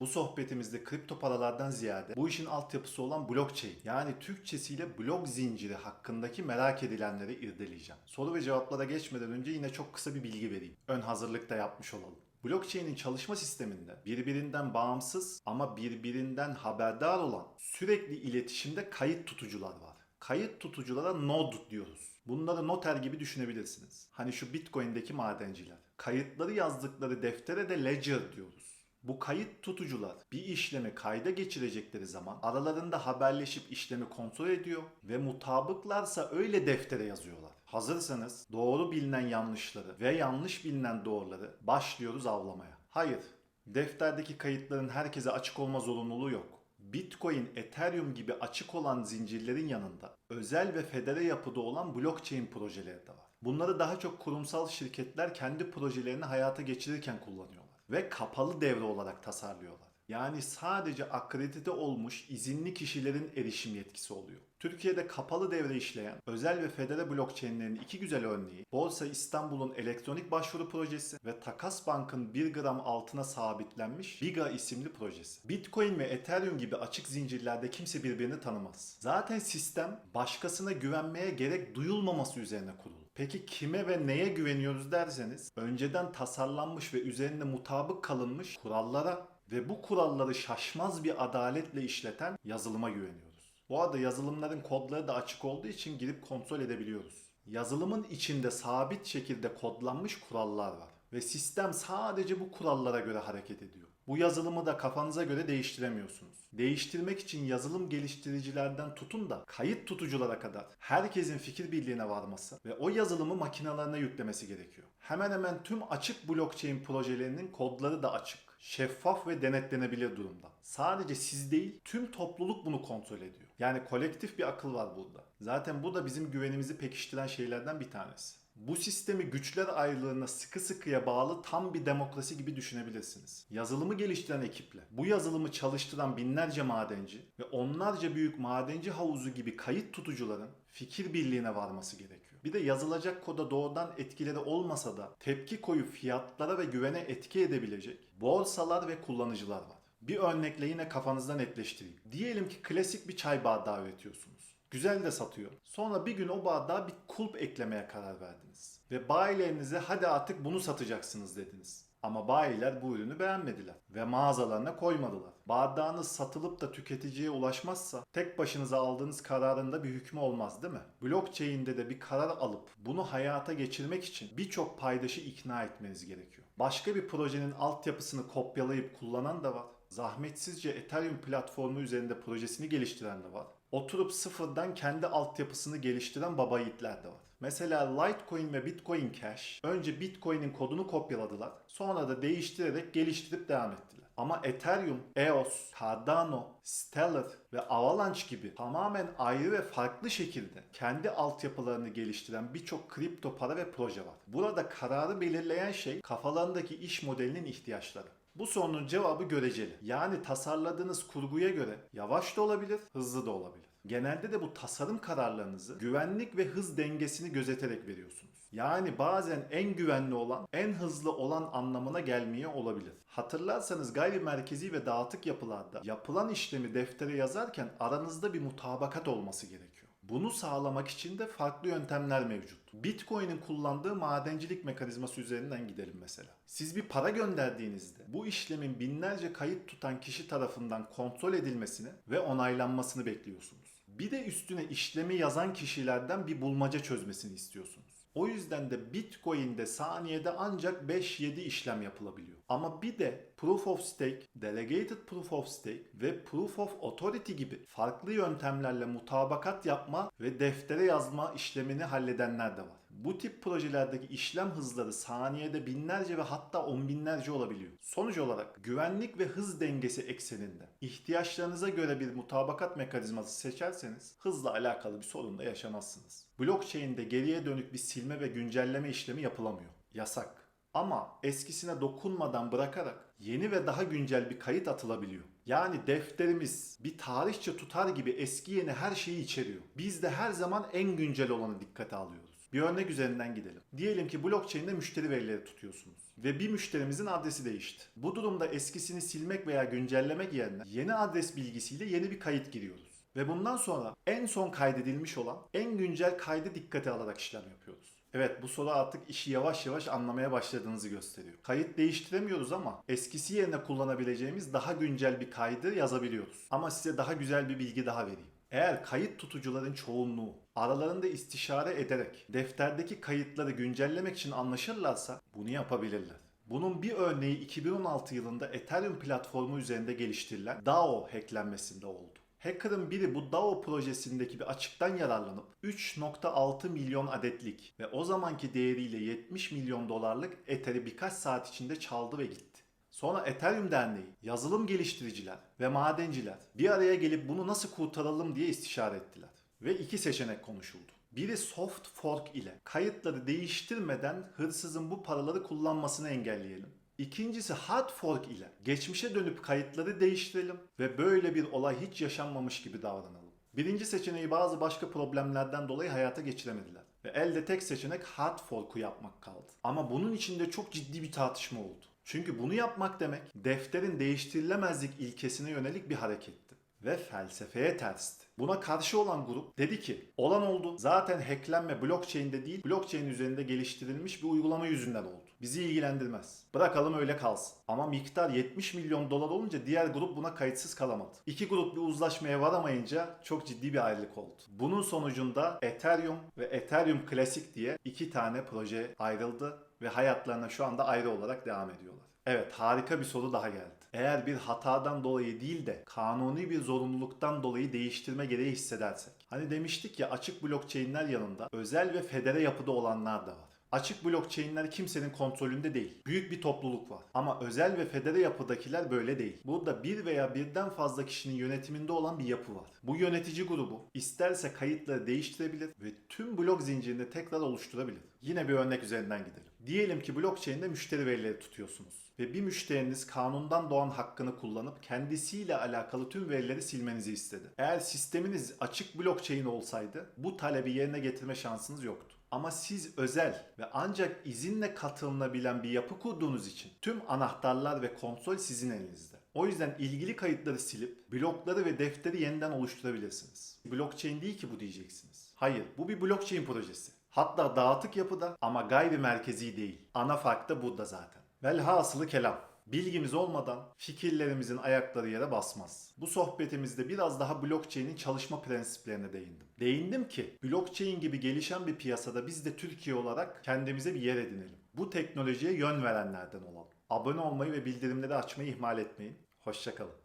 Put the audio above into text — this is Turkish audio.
Bu sohbetimizde kripto paralardan ziyade bu işin altyapısı olan blockchain yani Türkçesiyle blok zinciri hakkındaki merak edilenleri irdeleyeceğim. Soru ve cevaplara geçmeden önce yine çok kısa bir bilgi vereyim. Ön hazırlık da yapmış olalım. Blockchain'in çalışma sisteminde birbirinden bağımsız ama birbirinden haberdar olan sürekli iletişimde kayıt tutucular var. Kayıt tutuculara node diyoruz. Bunları noter gibi düşünebilirsiniz. Hani şu Bitcoin'deki madenciler. Kayıtları yazdıkları deftere de ledger diyoruz. Bu kayıt tutucular bir işlemi kayda geçirecekleri zaman aralarında haberleşip işlemi kontrol ediyor ve mutabıklarsa öyle deftere yazıyorlar. Hazırsanız doğru bilinen yanlışları ve yanlış bilinen doğruları başlıyoruz avlamaya. Hayır, defterdeki kayıtların herkese açık olma zorunluluğu yok. Bitcoin, Ethereum gibi açık olan zincirlerin yanında özel ve federe yapıda olan blockchain projeleri de var. Bunları daha çok kurumsal şirketler kendi projelerini hayata geçirirken kullanıyorlar ve kapalı devre olarak tasarlıyorlar. Yani sadece akredite olmuş izinli kişilerin erişim yetkisi oluyor. Türkiye'de kapalı devre işleyen özel ve federe blockchain'lerin iki güzel örneği Borsa İstanbul'un elektronik başvuru projesi ve Takas Bank'ın 1 gram altına sabitlenmiş Biga isimli projesi. Bitcoin ve Ethereum gibi açık zincirlerde kimse birbirini tanımaz. Zaten sistem başkasına güvenmeye gerek duyulmaması üzerine kurulu. Peki kime ve neye güveniyoruz derseniz önceden tasarlanmış ve üzerinde mutabık kalınmış kurallara ve bu kuralları şaşmaz bir adaletle işleten yazılıma güveniyoruz. Bu arada yazılımların kodları da açık olduğu için girip kontrol edebiliyoruz. Yazılımın içinde sabit şekilde kodlanmış kurallar var ve sistem sadece bu kurallara göre hareket ediyor. Bu yazılımı da kafanıza göre değiştiremiyorsunuz. Değiştirmek için yazılım geliştiricilerden tutun da kayıt tutuculara kadar herkesin fikir birliğine varması ve o yazılımı makinelerine yüklemesi gerekiyor. Hemen hemen tüm açık blockchain projelerinin kodları da açık, şeffaf ve denetlenebilir durumda. Sadece siz değil, tüm topluluk bunu kontrol ediyor. Yani kolektif bir akıl var burada. Zaten bu da bizim güvenimizi pekiştiren şeylerden bir tanesi. Bu sistemi güçler ayrılığına sıkı sıkıya bağlı tam bir demokrasi gibi düşünebilirsiniz. Yazılımı geliştiren ekiple, bu yazılımı çalıştıran binlerce madenci ve onlarca büyük madenci havuzu gibi kayıt tutucuların fikir birliğine varması gerekiyor. Bir de yazılacak koda doğrudan etkileri olmasa da tepki koyup fiyatlara ve güvene etki edebilecek borsalar ve kullanıcılar var. Bir örnekle yine kafanızda netleştireyim. Diyelim ki klasik bir çay bardağı üretiyorsunuz. Güzel de satıyor. Sonra bir gün o bardağa bir kulp eklemeye karar verdiniz. Ve bayilerinize hadi artık bunu satacaksınız dediniz. Ama bayiler bu ürünü beğenmediler ve mağazalarına koymadılar. Bardağınız satılıp da tüketiciye ulaşmazsa tek başınıza aldığınız kararın da bir hükmü olmaz değil mi? Blockchain'de de bir karar alıp bunu hayata geçirmek için birçok paydaşı ikna etmeniz gerekiyor. Başka bir projenin altyapısını kopyalayıp kullanan da var. Zahmetsizce Ethereum platformu üzerinde projesini geliştiren de var. Oturup sıfırdan kendi altyapısını geliştiren baba yiğitler de var. Mesela Litecoin ve Bitcoin Cash önce Bitcoin'in kodunu kopyaladılar. Sonra da değiştirerek geliştirip devam ettiler. Ama Ethereum, EOS, Cardano, Stellar ve Avalanche gibi tamamen ayrı ve farklı şekilde kendi altyapılarını geliştiren birçok kripto para ve proje var. Burada kararı belirleyen şey kafalarındaki iş modelinin ihtiyaçları. Bu sorunun cevabı göreceli. Yani tasarladığınız kurguya göre yavaş da olabilir, hızlı da olabilir. Genelde de bu tasarım kararlarınızı güvenlik ve hız dengesini gözeterek veriyorsunuz. Yani bazen en güvenli olan, en hızlı olan anlamına gelmeye olabilir. Hatırlarsanız gayrimerkezi ve dağıtık yapılarda yapılan işlemi deftere yazarken aranızda bir mutabakat olması gerekiyor. Bunu sağlamak için de farklı yöntemler mevcut. Bitcoin'in kullandığı madencilik mekanizması üzerinden gidelim mesela. Siz bir para gönderdiğinizde bu işlemin binlerce kayıt tutan kişi tarafından kontrol edilmesini ve onaylanmasını bekliyorsunuz. Bir de üstüne işlemi yazan kişilerden bir bulmaca çözmesini istiyorsunuz. O yüzden de Bitcoin'de saniyede ancak 5-7 işlem yapılabiliyor. Ama bir de Proof of Stake, Delegated Proof of Stake ve Proof of Authority gibi farklı yöntemlerle mutabakat yapma ve deftere yazma işlemini halledenler de var. Bu tip projelerdeki işlem hızları saniyede binlerce ve hatta on binlerce olabiliyor. Sonuç olarak güvenlik ve hız dengesi ekseninde ihtiyaçlarınıza göre bir mutabakat mekanizması seçerseniz hızla alakalı bir sorun da yaşamazsınız. Blockchain'de geriye dönük bir silme ve güncelleme işlemi yapılamıyor. Yasak. Ama eskisine dokunmadan bırakarak yeni ve daha güncel bir kayıt atılabiliyor. Yani defterimiz bir tarihçe tutar gibi eski yeni her şeyi içeriyor. Biz de her zaman en güncel olanı dikkate alıyoruz. Bir örnek üzerinden gidelim. Diyelim ki blockchain'de müşteri verileri tutuyorsunuz ve bir müşterimizin adresi değişti. Bu durumda eskisini silmek veya güncellemek yerine yeni adres bilgisiyle yeni bir kayıt giriyoruz. Ve bundan sonra en son kaydedilmiş olan en güncel kaydı dikkate alarak işlem yapıyoruz. Evet bu soru artık işi yavaş yavaş anlamaya başladığınızı gösteriyor. Kayıt değiştiremiyoruz ama eskisi yerine kullanabileceğimiz daha güncel bir kaydı yazabiliyoruz. Ama size daha güzel bir bilgi daha vereyim. Eğer kayıt tutucuların çoğunluğu aralarında istişare ederek defterdeki kayıtları güncellemek için anlaşırlarsa bunu yapabilirler. Bunun bir örneği 2016 yılında Ethereum platformu üzerinde geliştirilen DAO hacklenmesinde oldu. Hacker'ın biri bu DAO projesindeki bir açıktan yararlanıp 3.6 milyon adetlik ve o zamanki değeriyle 70 milyon dolarlık Ether'i birkaç saat içinde çaldı ve gitti. Sonra Ethereum Derneği, yazılım geliştiriciler ve madenciler bir araya gelip bunu nasıl kurtaralım diye istişare ettiler. Ve iki seçenek konuşuldu. Biri soft fork ile kayıtları değiştirmeden hırsızın bu paraları kullanmasını engelleyelim. İkincisi hard fork ile geçmişe dönüp kayıtları değiştirelim ve böyle bir olay hiç yaşanmamış gibi davranalım. Birinci seçeneği bazı başka problemlerden dolayı hayata geçiremediler. Ve elde tek seçenek hard fork'u yapmak kaldı. Ama bunun içinde çok ciddi bir tartışma oldu. Çünkü bunu yapmak demek defterin değiştirilemezlik ilkesine yönelik bir hareketti. Ve felsefeye tersti. Buna karşı olan grup dedi ki olan oldu zaten hacklenme blockchain'de değil blockchain üzerinde geliştirilmiş bir uygulama yüzünden oldu. Bizi ilgilendirmez. Bırakalım öyle kalsın. Ama miktar 70 milyon dolar olunca diğer grup buna kayıtsız kalamadı. İki grup bir uzlaşmaya varamayınca çok ciddi bir ayrılık oldu. Bunun sonucunda Ethereum ve Ethereum Classic diye iki tane proje ayrıldı ve hayatlarına şu anda ayrı olarak devam ediyorlar. Evet harika bir soru daha geldi. Eğer bir hatadan dolayı değil de kanuni bir zorunluluktan dolayı değiştirme gereği hissedersek. Hani demiştik ya açık blockchain'ler yanında özel ve federe yapıda olanlar da var. Açık blockchain'ler kimsenin kontrolünde değil. Büyük bir topluluk var. Ama özel ve federe yapıdakiler böyle değil. Burada bir veya birden fazla kişinin yönetiminde olan bir yapı var. Bu yönetici grubu isterse kayıtları değiştirebilir ve tüm blok zincirini tekrar oluşturabilir. Yine bir örnek üzerinden gidelim. Diyelim ki blockchain'de müşteri verileri tutuyorsunuz ve bir müşteriniz kanundan doğan hakkını kullanıp kendisiyle alakalı tüm verileri silmenizi istedi. Eğer sisteminiz açık blockchain olsaydı bu talebi yerine getirme şansınız yoktu. Ama siz özel ve ancak izinle katılınabilen bir yapı kurduğunuz için tüm anahtarlar ve kontrol sizin elinizde. O yüzden ilgili kayıtları silip blokları ve defteri yeniden oluşturabilirsiniz. Blockchain değil ki bu diyeceksiniz. Hayır, bu bir blockchain projesi. Hatta dağıtık yapıda ama gayri merkezi değil. Ana fark da burada zaten. Velhasılı kelam. Bilgimiz olmadan fikirlerimizin ayakları yere basmaz. Bu sohbetimizde biraz daha blockchain'in çalışma prensiplerine değindim. Değindim ki blockchain gibi gelişen bir piyasada biz de Türkiye olarak kendimize bir yer edinelim. Bu teknolojiye yön verenlerden olalım. Abone olmayı ve bildirimleri açmayı ihmal etmeyin. Hoşçakalın.